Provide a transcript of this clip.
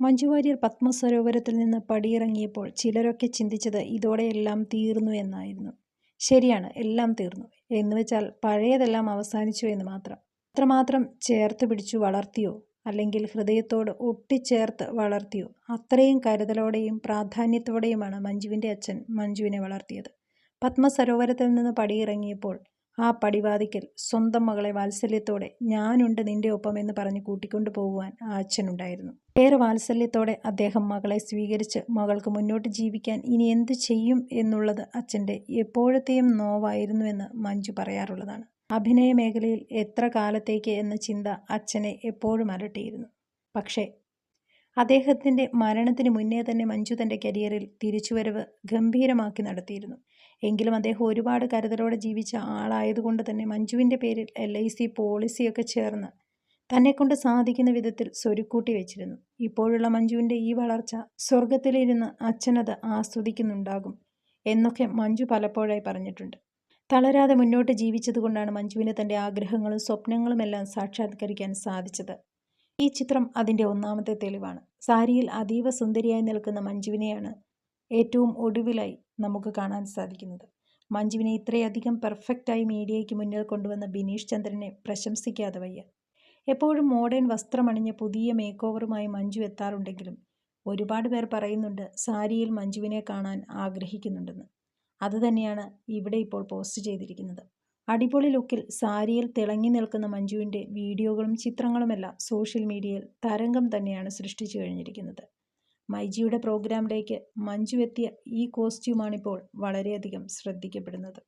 മഞ്ജു വാര്യർ പത്മസരോവരത്തിൽ നിന്ന് പടിയിറങ്ങിയപ്പോൾ ചിലരൊക്കെ ചിന്തിച്ചത് ഇതോടെ എല്ലാം തീർന്നു എന്നായിരുന്നു. ശരിയാണ് എല്ലാം തീർന്നു. എന്നുവെച്ചാൽ പഴയതെല്ലാം അവസാനിച്ചു എന്ന് മാത്രം. അത്രമാത്രം ചേർത്ത് പിടിച്ചു വളർത്തിയോ അല്ലെങ്കിൽ ഹൃദയത്തോട് ഒട്ടിച്ചേർത്ത് വളർത്തിയോ അത്രയും കരുതലോടെയും പ്രാധാന്യത്തോടെയുമാണ് മഞ്ജുവിന്റെ അച്ഛൻ മഞ്ജുവിനെ വളർത്തിയത്. പത്മസരോവരത്തിൽ നിന്ന് പടിയിറങ്ങിയപ്പോൾ ആ പടിവാതിൽക്കൽ സ്വന്തം മകളെ വാത്സല്യത്തോടെ ഞാനുണ്ട് നിന്റെ ഒപ്പം എന്ന് പറഞ്ഞ് കൂട്ടിക്കൊണ്ടു പോകുവാൻ ആ അച്ഛനുണ്ടായിരുന്നു. ഏറെ വാത്സല്യത്തോടെ അദ്ദേഹം മകളെ സ്വീകരിച്ച് മകൾക്ക് മുന്നോട്ട് ജീവിക്കാൻ ഇനി എന്തു ചെയ്യും എന്നുള്ളത് അച്ഛന്റെ എപ്പോഴത്തെയും നോവായിരുന്നുവെന്ന് മഞ്ജു പറയാറുള്ളതാണ്. അഭിനയ മേഖലയിൽ എത്ര കാലത്തേക്ക് എന്ന ചിന്ത അച്ഛനെ എപ്പോഴും അലട്ടിയിരുന്നു. പക്ഷേ അദ്ദേഹത്തിന്റെ മരണത്തിന് മുന്നേ തന്നെ മഞ്ജു തന്റെ കരിയറിൽ തിരിച്ചുവരവ് ഗംഭീരമാക്കി നടത്തിയിരുന്നു. എങ്കിലും അദ്ദേഹം ഒരുപാട് കരുതലോടെ ജീവിച്ച ആളായതുകൊണ്ട് തന്നെ മഞ്ജുവിന്റെ പേരിൽ എൽ. ഐ. സി പോളിസിയൊക്കെ ചേർന്ന് തന്നെക്കൊണ്ട് സാധിക്കുന്ന വിധത്തിൽ സ്വരുക്കൂട്ടി വെച്ചിരുന്നു. ഇപ്പോഴുള്ള മഞ്ജുവിന്റെ ഈ വളർച്ച സ്വർഗത്തിലിരുന്ന് അച്ഛനത് ആസ്വദിക്കുന്നുണ്ടാകും എന്നൊക്കെ മഞ്ജു പലപ്പോഴായി പറഞ്ഞിട്ടുണ്ട്. തളരാതെ മുന്നോട്ട് ജീവിച്ചതുകൊണ്ടാണ് മഞ്ജുവിന് തന്റെ ആഗ്രഹങ്ങളും സ്വപ്നങ്ങളുമെല്ലാം സാക്ഷാത്കരിക്കാൻ സാധിച്ചത്. ഈ ചിത്രം അതിന്റെ ഒന്നാമത്തെ തെളിവാണ്. സാരിയിൽ അതീവ സുന്ദരിയായി നിൽക്കുന്ന മഞ്ജുവിനെയാണ് ഏറ്റവും ഒടുവിലായി നമുക്ക് കാണാൻ സാധിക്കുന്നത്. മഞ്ജുവിനെ ഇത്രയധികം പെർഫെക്റ്റായി മീഡിയയ്ക്ക് മുന്നിൽ കൊണ്ടുവന്ന ബിനീഷ് ചന്ദ്രനെ പ്രശംസിക്കാതെ വയ്യ. എപ്പോഴും മോഡേൺ വസ്ത്രമണിഞ്ഞ പുതിയ മേക്ക് ഓവറുമായി മഞ്ജു എത്താറുണ്ടെങ്കിലും ഒരുപാട് പേർ പറയുന്നുണ്ട് സാരിയിൽ മഞ്ജുവിനെ കാണാൻ ആഗ്രഹിക്കുന്നുണ്ടെന്ന്. അതുതന്നെയാണ് ഇവിടെ ഇപ്പോൾ പോസ്റ്റ് ചെയ്തിരിക്കുന്നത്. അടിപൊളി ലുക്കിൽ സാരിയിൽ തിളങ്ങി നിൽക്കുന്ന മഞ്ജുവിന്റെ വീഡിയോകളും ചിത്രങ്ങളുമെല്ലാം സോഷ്യൽ മീഡിയയിൽ തരംഗം തന്നെയാണ് സൃഷ്ടിച്ചു കഴിഞ്ഞിരിക്കുന്നത്. മൈജിയുടെ പ്രോഗ്രാമിലേക്ക് മഞ്ജു എത്തിയ ഈ കോസ്റ്റ്യൂമാണിപ്പോൾ വളരെയധികം ശ്രദ്ധിക്കപ്പെടുന്നത്.